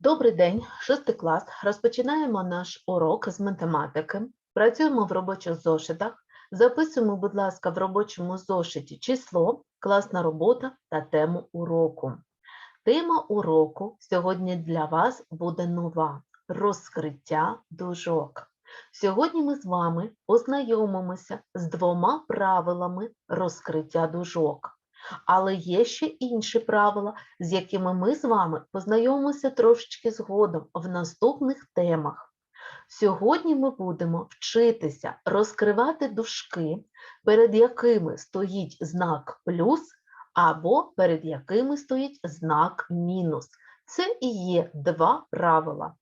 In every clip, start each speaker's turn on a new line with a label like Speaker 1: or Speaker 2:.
Speaker 1: Добрий день, шостий клас. Розпочинаємо наш урок з математики. Працюємо в робочих зошитах. Записуємо, будь ласка, в робочому зошиті число, класна робота та тему уроку. Тема уроку сьогодні для вас буде нова розкриття дужок. Сьогодні ми з вами познайомимося з двома правилами розкриття дужок. Але є ще інші правила, з якими ми з вами познайомимося трошечки згодом в наступних темах. Сьогодні ми будемо вчитися розкривати дужки, перед якими стоїть знак плюс або перед якими стоїть знак мінус. Це і є два правила.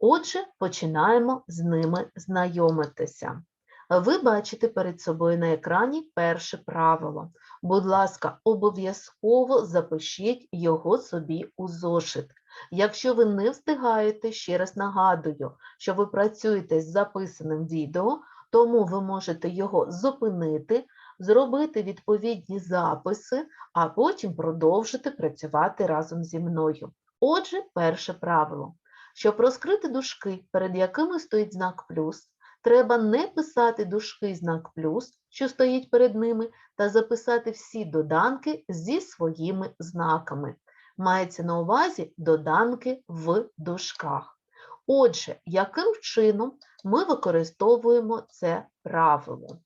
Speaker 1: Отже, починаємо з ними знайомитися. Ви бачите перед собою на екрані перше правило. Будь ласка, обов'язково запишіть його собі у зошит. Якщо ви не встигаєте, ще раз нагадую, що ви працюєте з записаним відео, тому ви можете його зупинити, зробити відповідні записи, а потім продовжити працювати разом зі мною. Отже, перше правило. Щоб розкрити дужки, перед якими стоїть знак плюс, треба не писати дужки знак плюс, що стоїть перед ними, та записати всі доданки зі своїми знаками. Мається на увазі доданки в дужках. Отже, яким чином ми використовуємо це правило?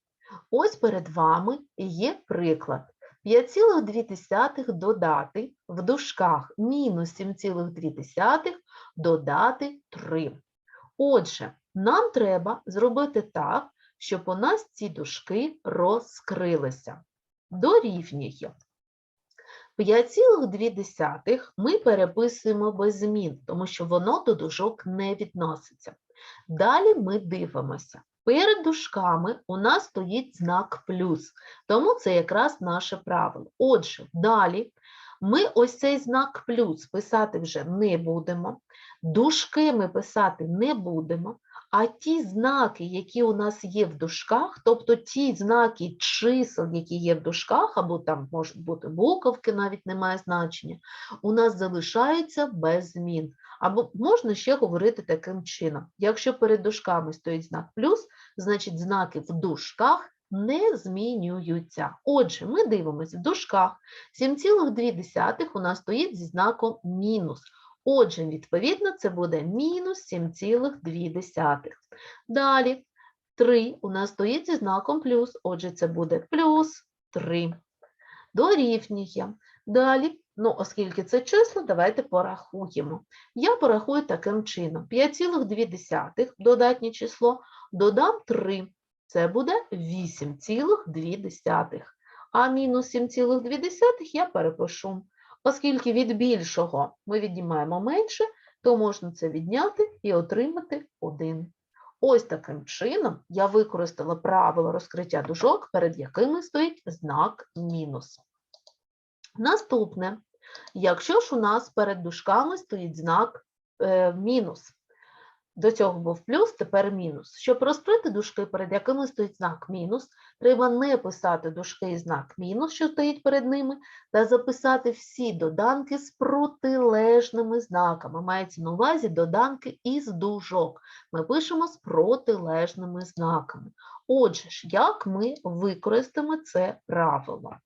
Speaker 1: Ось перед вами є приклад. 5,2 додати в дужках мінус 7,2 додати 3. Отже, нам треба зробити так, щоб у нас ці дужки розкрилися. Дорівнює. 5,2 ми переписуємо без змін, тому що воно до дужок не відноситься. Далі ми дивимося. Перед дужками у нас стоїть знак плюс, тому це якраз наше правило. Отже, далі ми ось цей знак плюс писати вже не будемо, дужки ми писати не будемо, а ті знаки, які у нас є в дужках, тобто ті знаки чисел, які є в дужках, або там можуть бути буковки, навіть немає значення, у нас залишаються без змін. Або можна ще говорити таким чином. Якщо перед дужками стоїть знак плюс, значить знаки в дужках не змінюються. Отже, ми дивимося в дужках 7,2 у нас стоїть зі знаком мінус. Отже, відповідно, це буде мінус 7,2. Далі 3 у нас стоїть зі знаком плюс, отже, це буде плюс 3. Дорівнює. Далі, ну, оскільки це число, давайте порахуємо. Я порахую таким чином. 5,2 додатнє число, додам 3. Це буде 8,2. А мінус 7,2 я перепишу. Оскільки від більшого ми віднімаємо менше, то можна це відняти і отримати 1. Ось таким чином я використала правило розкриття дужок, перед якими стоїть знак мінус. Наступне, якщо ж у нас перед дужками стоїть знак е, мінус, до цього був плюс, тепер мінус. Щоб розкрити дужки, перед якими стоїть знак мінус, треба не писати дужки і знак мінус, що стоїть перед ними, та записати всі доданки з протилежними знаками. Мається на увазі доданки із дужок. Ми пишемо з протилежними знаками. Отже ж, як ми використаємо це правило?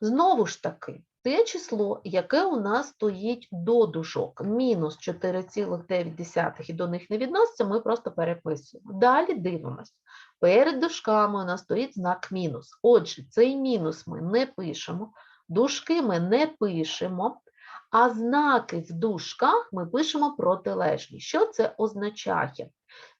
Speaker 1: Знову ж таки, те число, яке у нас стоїть до дужок, мінус 4,9 і до них не відноситься, ми просто переписуємо. Далі дивимося. Перед дужками у нас стоїть знак мінус. Отже, цей мінус ми не пишемо, дужки ми не пишемо, а знаки в дужках ми пишемо протилежні. Що це означає?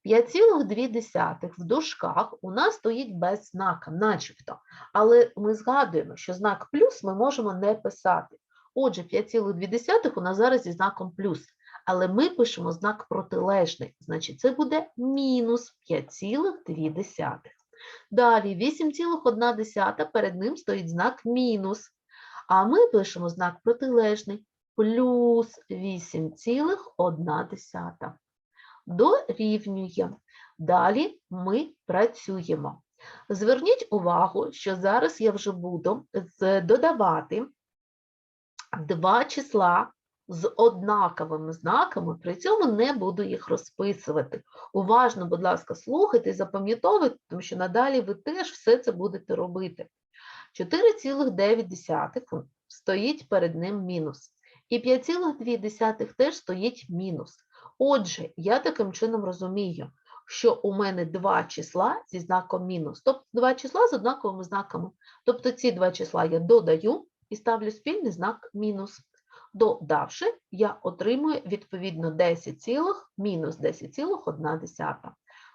Speaker 1: 5,2 в дужках у нас стоїть без знака, начебто. Але ми згадуємо, що знак плюс ми можемо не писати. Отже, 5,2 у нас зараз зі знаком плюс. Але ми пишемо знак протилежний, значить це буде мінус 5,2. Далі 8,1 перед ним стоїть знак мінус. А ми пишемо знак протилежний плюс 8,1 дорівнює. Далі ми працюємо. Зверніть увагу, що зараз я вже буду додавати два числа з однаковими знаками, при цьому не буду їх розписувати. Уважно, будь ласка, слухайте і запам'ятовуйте, тому що надалі ви теж все це будете робити. 4,9 стоїть перед ним мінус. І 5,2 теж стоїть мінус. Отже, я таким чином розумію, що у мене два числа зі знаком мінус, тобто два числа з однаковими знаками. Тобто ці два числа я додаю і ставлю спільний знак мінус. Додавши, я отримую відповідно 10, цілих, мінус 10,1.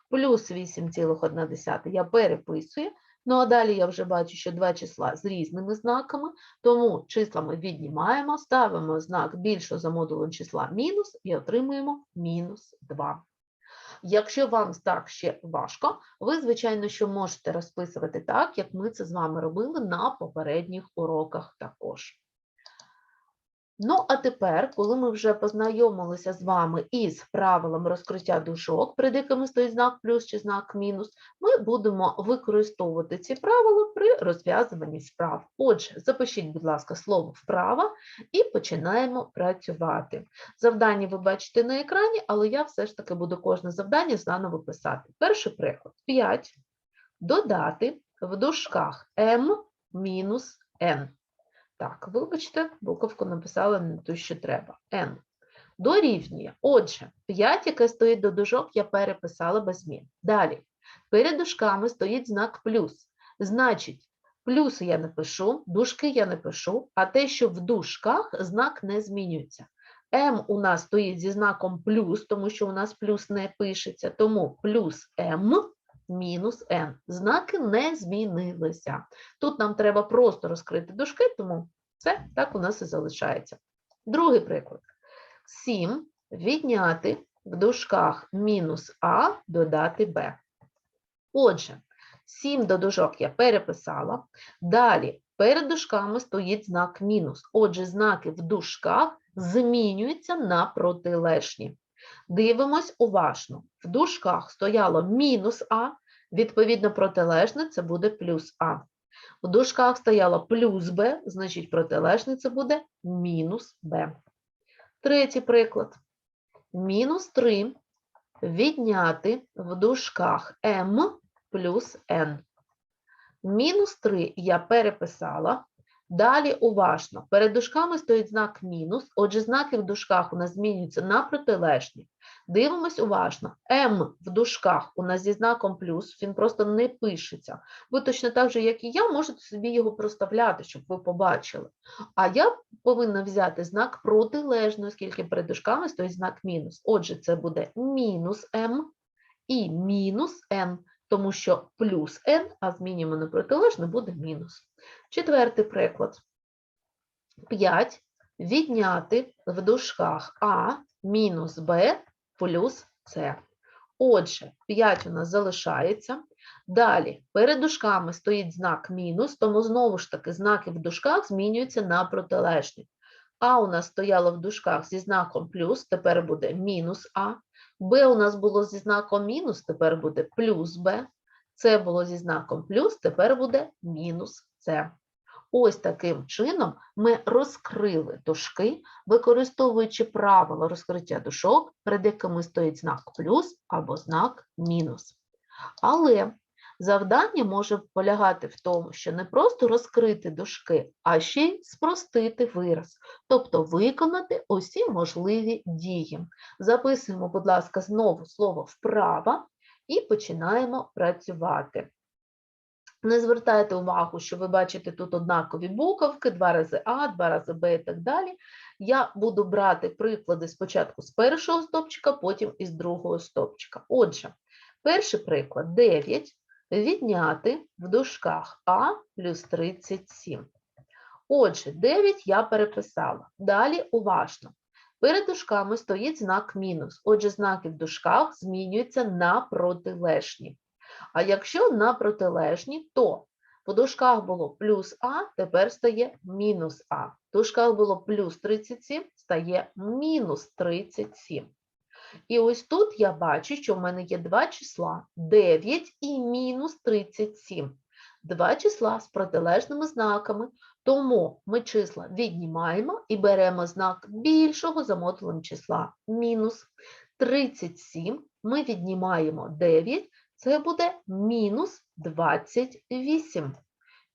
Speaker 1: Плюс 8,1 я переписую. Ну а далі я вже бачу, що два числа з різними знаками, тому числа ми віднімаємо, ставимо знак більшого за модулем числа мінус і отримуємо мінус 2. Якщо вам так ще важко, ви, звичайно, що можете розписувати так, як ми це з вами робили на попередніх уроках також. Ну, а тепер, коли ми вже познайомилися з вами із правилом розкриття дужок, перед якими стоїть знак плюс чи знак мінус, ми будемо використовувати ці правила при розв'язуванні справ. Отже, запишіть, будь ласка, слово вправа і починаємо працювати. Завдання ви бачите на екрані, але я все ж таки буду кожне завдання заново писати. Перший приклад 5. Додати в дужках m мінус n. Так, вибачте, буковку написала не ту, що треба. N. Дорівнює. Отже, 5, яке стоїть до дужок, я переписала без змін. Далі. Перед дужками стоїть знак плюс. Значить, плюси я не пишу, дужки я не пишу, а те, що в дужках знак не змінюється. М у нас стоїть зі знаком плюс, тому що у нас плюс не пишеться, тому плюс М мінус n. Знаки не змінилися. Тут нам треба просто розкрити дужки, тому це так у нас і залишається. Другий приклад. 7 відняти в дужках мінус а додати b. Отже, 7 до дужок я переписала. Далі перед дужками стоїть знак мінус. Отже, знаки в дужках змінюються на протилежні. Дивимось уважно. В дужках стояло мінус А, відповідно, протилежне це буде плюс А. В дужках стояло плюс Б, значить протилежне це буде мінус Б. Третій приклад. Мінус 3 відняти в дужках М плюс Н. Мінус 3 я переписала. Далі уважно. Перед дужками стоїть знак мінус, отже, знаки в дужках у нас змінюються на протилежні. Дивимось уважно. М в дужках у нас зі знаком плюс, він просто не пишеться. Ви точно так же, як і я, можете собі його проставляти, щоб ви побачили. А я повинна взяти знак протилежний, оскільки перед дужками стоїть знак мінус. Отже, це буде мінус М і мінус Н, тому що плюс Н, а змінюємо на протилежне, буде мінус. Четвертий приклад. 5 відняти в дужках А мінус Б плюс С. Отже, 5 у нас залишається. Далі, перед дужками стоїть знак мінус, тому знову ж таки знаки в дужках змінюються на протилежні. А у нас стояло в дужках зі знаком плюс, тепер буде мінус А. Б у нас було зі знаком мінус, тепер буде плюс Б. С було зі знаком плюс, тепер буде мінус С. Ось таким чином ми розкрили дужки, використовуючи правило розкриття дужок, перед якими стоїть знак плюс або знак мінус. Але завдання може полягати в тому, що не просто розкрити дужки, а ще й спростити вираз, тобто виконати усі можливі дії. Записуємо, будь ласка, знову слово вправа і починаємо працювати. Не звертайте увагу, що ви бачите тут однакові буковки, два рази А, два рази Б і так далі. Я буду брати приклади спочатку з першого стопчика, потім із другого стопчика. Отже, перший приклад 9 відняти в дужках А плюс 37. Отже, 9 я переписала. Далі уважно. Перед дужками стоїть знак мінус. Отже, знаки в дужках змінюються на протилежні. А якщо на протилежні, то в дужках було плюс А, тепер стає мінус А. В дужках було плюс 37, стає мінус 37. І ось тут я бачу, що в мене є два числа 9 і мінус 37. Два числа з протилежними знаками, Тому ми числа віднімаємо і беремо знак більшого за модулем числа мінус 37. Ми віднімаємо 9, це буде мінус 28.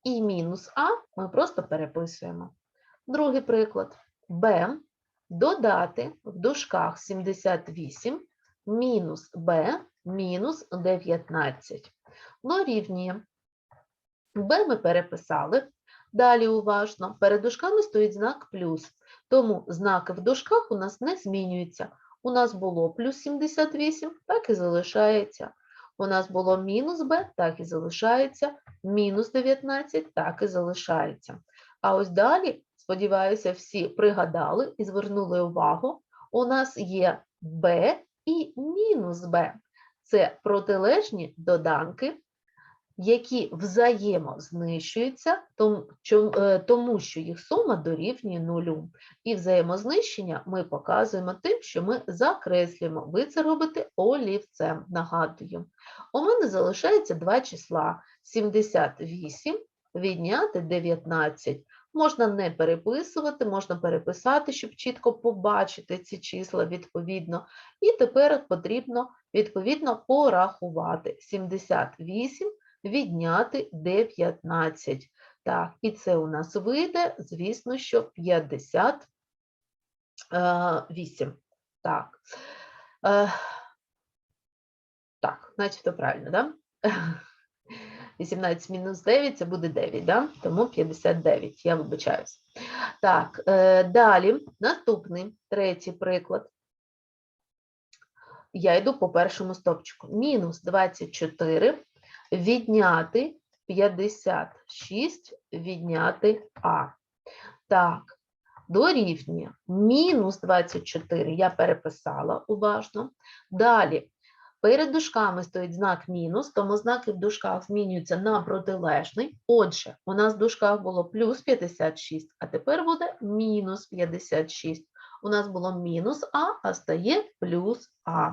Speaker 1: І мінус А ми просто переписуємо. Другий приклад. Б додати в дужках 78 мінус Б мінус 19. Дорівнює. Б ми переписали. Далі уважно. Перед дужками стоїть знак плюс. Тому знаки в дужках у нас не змінюються. У нас було плюс 78, так і залишається. У нас було мінус b, так і залишається. Мінус 19, так і залишається. А ось далі, сподіваюся, всі пригадали і звернули увагу. У нас є b і мінус b. Це протилежні доданки, які взаємознищуються, е, тому що їх сума дорівнює нулю. І взаємознищення ми показуємо тим, що ми закреслюємо. Ви це робите олівцем, нагадую. У мене залишається два числа: 78 відняти 19. Можна не переписувати, можна переписати, щоб чітко побачити ці числа відповідно. І тепер потрібно відповідно порахувати 78 відняти 19. Так, і це у нас вийде, звісно, що 58. Так. Е, так, начебто правильно, да? 18 мінус 9 це буде 9, да? тому 59, я вибачаюсь. Так, е, далі, наступний, третій приклад. Я йду по першому стопчику. Мінус 24 відняти 56 відняти А. Так, дорівнює мінус 24, я переписала уважно. Далі, перед дужками стоїть знак мінус, тому знаки в дужках змінюються на протилежний. Отже, у нас в дужках було плюс 56, а тепер буде мінус 56. У нас було мінус А, а стає плюс А.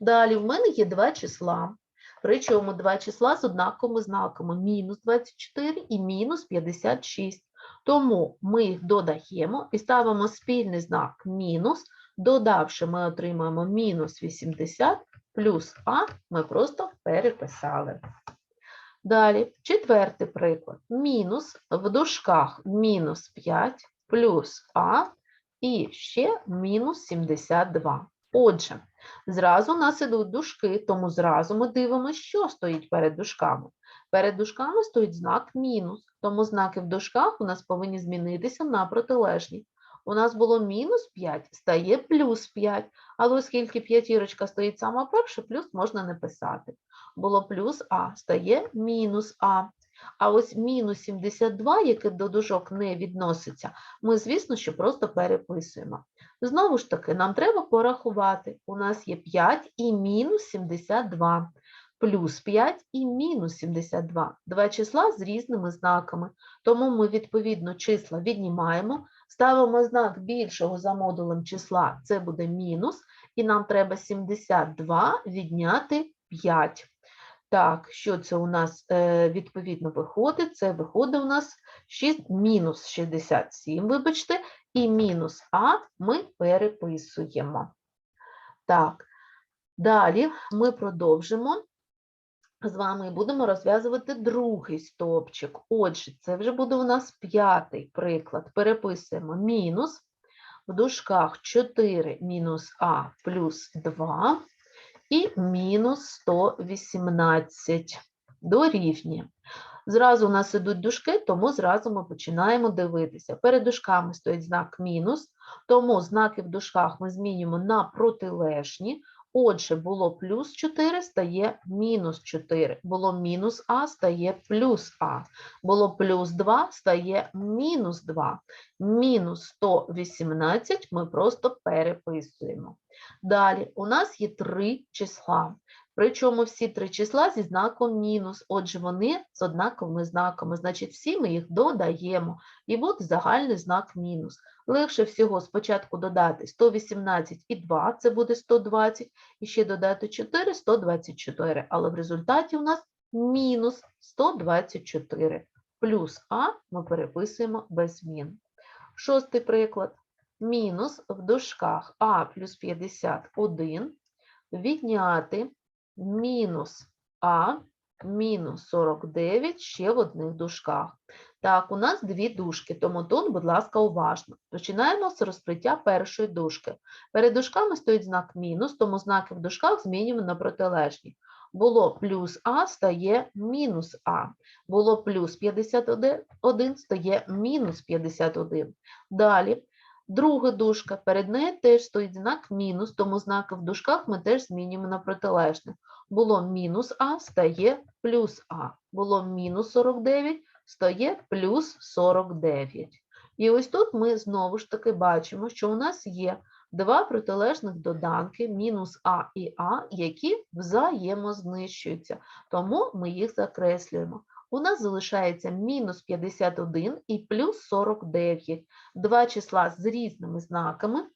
Speaker 1: Далі в мене є два числа. Причому два числа з однаковими знаками мінус 24 і мінус 56. Тому ми їх додаємо і ставимо спільний знак мінус. Додавши, ми отримаємо мінус 80 плюс А ми просто переписали. Далі, четвертий приклад. Мінус в дужках мінус 5 плюс А і ще мінус 72. Отже, Зразу у нас ідуть дужки, тому зразу ми дивимося, що стоїть перед дужками. Перед дужками стоїть знак мінус, тому знаки в дужках у нас повинні змінитися на протилежні. У нас було мінус 5, стає плюс 5, але оскільки п'ятірочка стоїть сама перша, плюс можна не писати. Було плюс А, стає мінус А. А ось мінус 72, яке до дужок не відноситься, ми, звісно, що просто переписуємо. Знову ж таки, нам треба порахувати. У нас є 5 і мінус 72, плюс 5 і мінус 72. Два числа з різними знаками. Тому ми, відповідно, числа віднімаємо, ставимо знак більшого за модулем числа, це буде мінус, і нам треба 72 відняти 5. Так, що це у нас е, відповідно виходить? Це виходить у нас 6, мінус 67, вибачте, і мінус А ми переписуємо. Так, далі ми продовжимо з вами і будемо розв'язувати другий стовпчик. Отже, це вже буде у нас п'ятий приклад. Переписуємо мінус, в дужках 4 мінус А плюс 2 і мінус 118 дорівнює. Зразу у нас ідуть дужки, тому зразу ми починаємо дивитися. Перед дужками стоїть знак мінус, тому знаки в дужках ми змінюємо на протилежні. Отже, було плюс 4, стає мінус 4. Було мінус А, стає плюс А. Було плюс 2, стає мінус 2. Мінус 118 ми просто переписуємо. Далі, у нас є три числа. Причому всі три числа зі знаком мінус. Отже, вони з однаковими знаками. Значить, всі ми їх додаємо. І буде загальний знак мінус. Легше всього спочатку додати 118 і 2, це буде 120, і ще додати 4 – 124. Але в результаті у нас мінус 124. плюс А ми переписуємо без змін. Шостий приклад. Мінус в дужках А плюс 51 відняти мінус А мінус 49 ще в одних дужках. Так, у нас дві дужки, тому тут, будь ласка, уважно. Починаємо з розкриття першої дужки. Перед дужками стоїть знак мінус, тому знаки в дужках змінюємо на протилежні. Було плюс А, стає мінус А. Було плюс 51, стає мінус 51. Далі, друга дужка, перед нею теж стоїть знак мінус, тому знаки в дужках ми теж змінюємо на протилежне. Було мінус А, стає плюс А. Було мінус 49, стає плюс 49. І ось тут ми знову ж таки бачимо, що у нас є два протилежних доданки, мінус А і А, які взаємознищуються. Тому ми їх закреслюємо. У нас залишається мінус 51 і плюс 49. Два числа з різними знаками.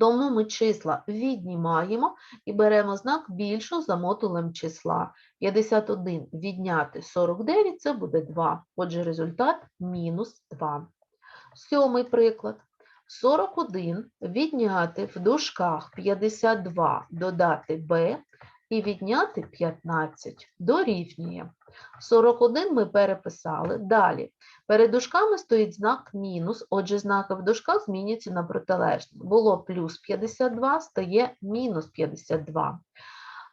Speaker 1: Тому ми числа віднімаємо і беремо знак більшого за модулем числа. 51 відняти 49 – це буде 2. Отже, результат мінус 2. Сьомий приклад. 41 відняти в дужках 52 додати b і відняти 15 дорівнює. 41 ми переписали. Далі. Перед дужками стоїть знак мінус, отже, знаки в дужках зміняться на протилежні. Було плюс 52, стає мінус 52.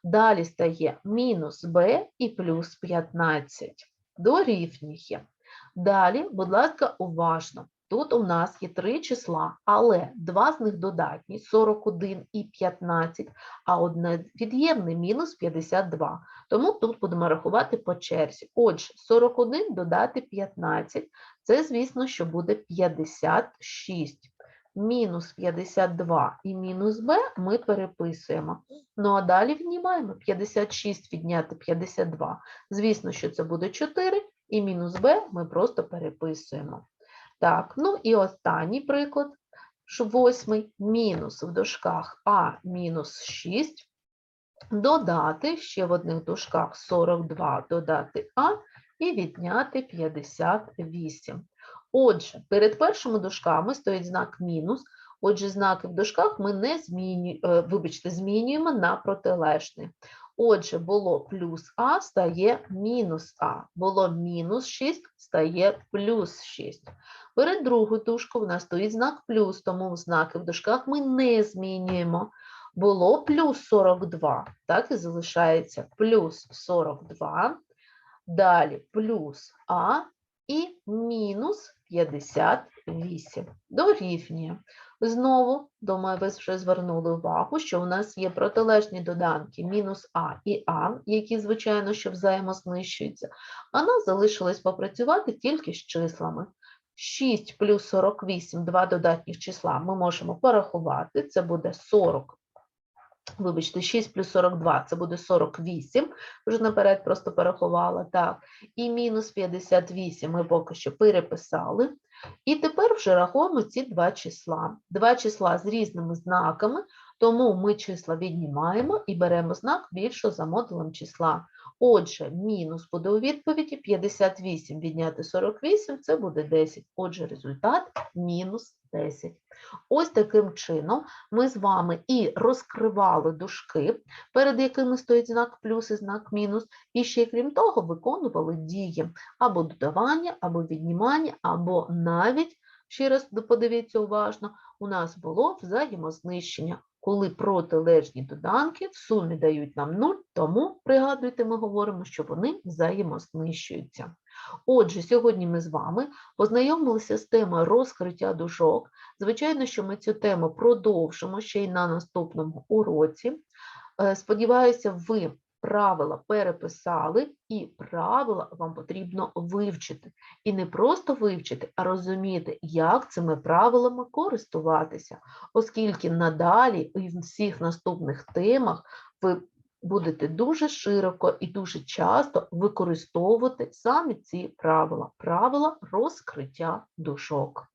Speaker 1: Далі стає мінус b і плюс 15. Дорівнює. Далі, будь ласка, уважно. Тут у нас є три числа, але два з них додатні 41 і 15, а одне від'ємне мінус 52. Тому тут будемо рахувати по черзі. Отже, 41 додати 15, це, звісно, що буде 56. Мінус 52 і мінус b ми переписуємо. Ну а далі внімаємо 56 відняти 52. Звісно, що це буде 4, і мінус b ми просто переписуємо. Так, ну і останній приклад, восьмий мінус в дужках А мінус 6, додати ще в одних дужках 42 додати А і відняти 58. Отже, перед першими дужками стоїть знак мінус, отже, знаки в дужках ми не змінюємо, вибачте, змінюємо на протилежний. Отже, було плюс А, стає мінус А. Було мінус 6, стає плюс 6. Перед другою дужкою в нас стоїть знак плюс, тому знаки в дужках ми не змінюємо. Було плюс 42, так і залишається плюс 42. Далі плюс А і мінус 58. Дорівнює. Знову, думаю, ви вже звернули увагу, що у нас є протилежні доданки мінус А і А, які, звичайно, що взаємознищуються, а нам залишилось попрацювати тільки з числами. 6 плюс 48, два додатніх числа ми можемо порахувати, це буде 40. Вибачте, 6 плюс 42 це буде 48, вже наперед просто порахувала, так. І мінус 58 ми поки що переписали. І тепер вже рахуємо ці два числа. Два числа з різними знаками, тому ми числа віднімаємо і беремо знак більшого за модулем числа. Отже, мінус буде у відповіді 58 відняти 48 це буде 10. Отже, результат мінус 10. Ось таким чином ми з вами і розкривали дужки, перед якими стоїть знак плюс і знак мінус, і ще, крім того, виконували дії або додавання, або віднімання, або навіть, ще раз подивіться уважно, у нас було взаємознищення. Коли протилежні доданки в сумі дають нам 0, тому, пригадуйте, ми говоримо, що вони взаємознищуються. Отже, сьогодні ми з вами познайомилися з темою розкриття дужок. Звичайно, що ми цю тему продовжимо ще й на наступному уроці. Е, Сподіваюся, ви правила переписали, і правила вам потрібно вивчити. І не просто вивчити, а розуміти, як цими правилами користуватися, оскільки надалі і в всіх наступних темах ви будете дуже широко і дуже часто використовувати саме ці правила, правила розкриття дужок.